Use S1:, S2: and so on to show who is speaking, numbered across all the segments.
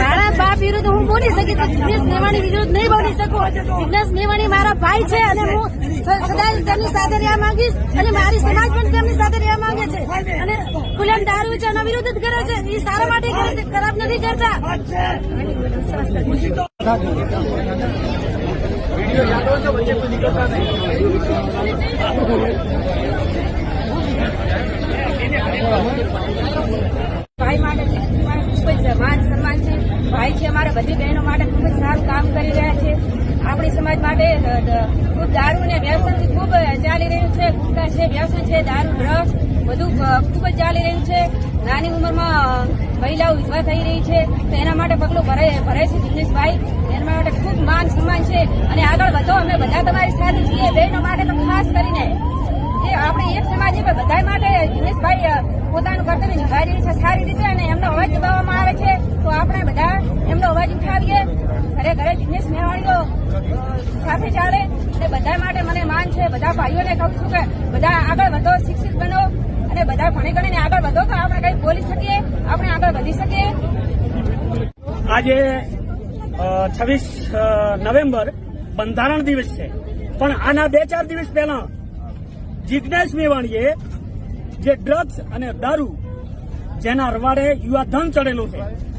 S1: મારા બાપ વિરુદ્ધ હું બોલી શકી? તો જિગ્નેશ મેવાણી વિરુદ્ધ નહીં બોલી શકું? જિગ્નેશ મેવાણી મારા ભાઈ છે અને હું સદાય તેમની સાથે રહેવા માંગીશ અને મારી સમાજ પણ તેમની સાથે રહેવા માંગે છે. અને ખુલ્લેમ દારૂ છે એના વિરુદ્ધ જ કરે છે. એ સારા માટે કરે છે, ખરાબ નથી કરતા.
S2: ભાઈ માટે મારે ખૂબ જ માન સન્માન છે ભાઈ છે અમારા બધી બહેનો માટે ખૂબ જ સારું કામ કરી રહ્યા છે. આપણી સમાજ માટે ખૂબ દારૂ ને વ્યસન ખૂબ ચાલી રહ્યું છે. ગુટકા છે, વ્યસન છે, દારૂ, ડ્રગ્સ બધું ખૂબ જ ચાલી રહ્યું છે. નાની ઉંમરમાં મહિલાઓ વિધવા થઈ રહી છે. તો એના માટે પગલું ભરાય ભરાય છે દિનેશભાઈ એના માટે ખૂબ માન સન્માન છે. અને આગળ વધો, અમે બધા તમારી સાથે છીએ. બહેનો માટે તો ખાસ કરીને. જે આપણે એક સમાજ છે બધા માટે દિનેશભાઈ પોતાનું કર્તવ્ય નિભાવી રહી છે સારી રીતે અને એમનો અવાજ દબાવવામાં આવે છે. તો આપણે બધા અવાજ ઉઠાવીએ. ઘરે ઘરે મેવાણીઓ અ, સાથે ચાલે. અને બધા માટે મને માન છે. બધા ભાઈઓને કહું છું કે બધા આગળ વધો શિક્ષિત બનો. અને બધા ભણી ગણીને આગળ વધો તો આપણે કંઈ બોલી શકીએ આપણે આગળ વધી શકીએ.
S3: આજે છવ્વીસ નવેમ્બર બંધારણ દિવસ છે. પણ આના બે ચાર દિવસ પહેલા જિજ્ઞેશ મેવાણીએ જે ડ્રગ્સ અને દારૂ જેના રવાડે યુવાધન ચડેલું છે.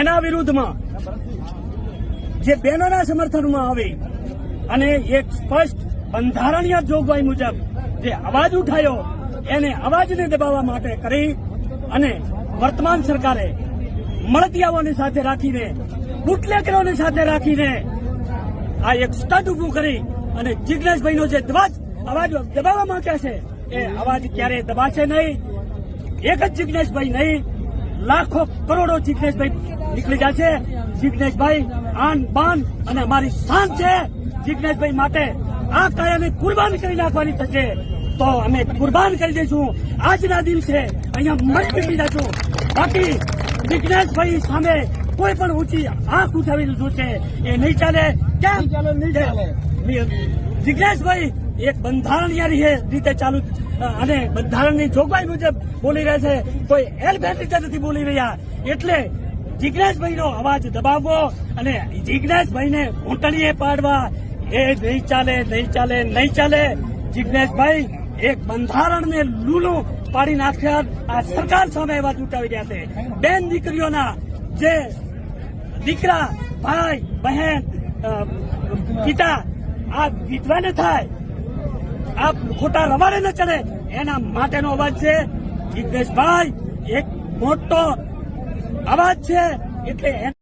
S3: એના વિરુદ્ધમાં જે બહેનોના સમર્થનમાં આવે અને એક સ્પષ્ટ બંધારણીય જોગવાઈ મુજબ જે અવાજ ઉઠાયો, એને અવાજને દબાવવા માટે કરી અને વર્તમાન સરકારે મળતિયાઓને સાથે રાખીને બુટલેકરોને સાથે રાખીને આ એક સ્ટડ ઉભું કરી અને જિજ્ઞેશભાઈનો જે ધ્વજ અવાજ દબાવવા માંગ્યા છે, એ અવાજ ક્યારેય દબાશે નહીં. એક જ જિજ્ઞેશભાઈ નહીં લાખો કરોડો જિજ્ઞેશભાઈ નીકળી જશે જિજ્ઞેશભાઈ આન બાન અને અમારી શાન છે. જિજ્ઞેશભાઈ માટે આ કાયાને કુરબાન કરી નાખવાની થશે. તો અમે કુરબાન કરી દઈશું. આજના દિવસે અહીંયા મરી નીકળી જશું બાકી જિજ્ઞેશભાઈ સામે કોઈ પણ ઊંચી આંખ ઉઠાવી જોશે એ નહીં ચાલે. કેમ? નહીં ચાલે જિજ્ઞેશભાઈ એક બંધારણીય રીતે ચાલુ અને બંધારણની જોગવાઈ મુજબ બોલી રહ્યા છે, કોઈ એલબેટ રીતે નથી બોલી રહ્યા. એટલે જિજ્ઞેશભાઈનો અવાજ દબાવવો અને જિજ્ઞેશભાઈને ઘૂંટણીએ પાડવા, એ નહીં ચાલે નહીં ચાલે નહીં ચાલે. જિજ્ઞેશભાઈ એક બંધારણને લૂલું પાડી નાખ્યા. આ સરકાર સામે અવાજ ઉઠાવી રહ્યા છે. બેન દીકરીઓના જે દીકરા, ભાઈ, બહેન પિતા, આ વિધવા ન થાય આ ખોટા રવાડે ન ચડે. એના માટેનો અવાજ છે. જિગ્નેશભાઈ, એક મોટો અવાજ છે. એટલે